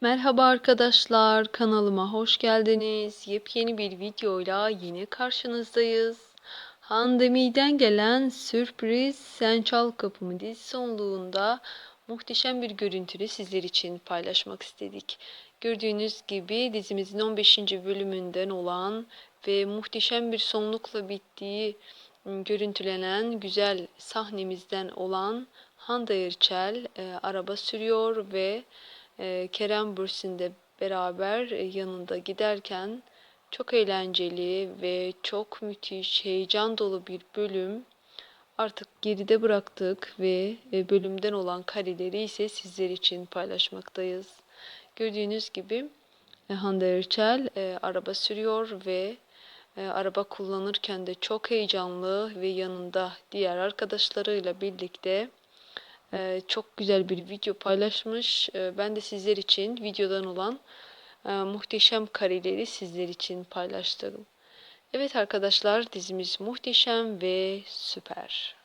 Merhaba arkadaşlar, kanalıma hoş geldiniz. Yepyeni bir videoyla yine karşınızdayız. Handemi'den gelen sürpriz Sen Çal Kapımı dizisi sonluğunda muhteşem bir görüntülü sizler için paylaşmak istedik. Gördüğünüz gibi dizimizin 15. bölümünden olan ve muhteşem bir sonlukla bittiği ım, görüntülenen güzel sahnemizden olan Hande Erçel e, araba sürüyor ve e, Kerem Bürsin de beraber e, yanında giderken çok eğlenceli ve çok müthiş, heyecan dolu bir bölüm artık geride bıraktık ve e, bölümden olan kareleri ise sizler için paylaşmaktayız. Gördüğünüz gibi e, Hande Erçel araba sürüyor ve araba kullanırken de çok heyecanlı ve yanında diğer arkadaşlarıyla birlikte e, çok güzel bir video paylaşmış. E, ben de sizler için videodan olan e, muhteşem kareleri sizler için paylaştım. Evet arkadaşlar dizimiz muhteşem ve süper.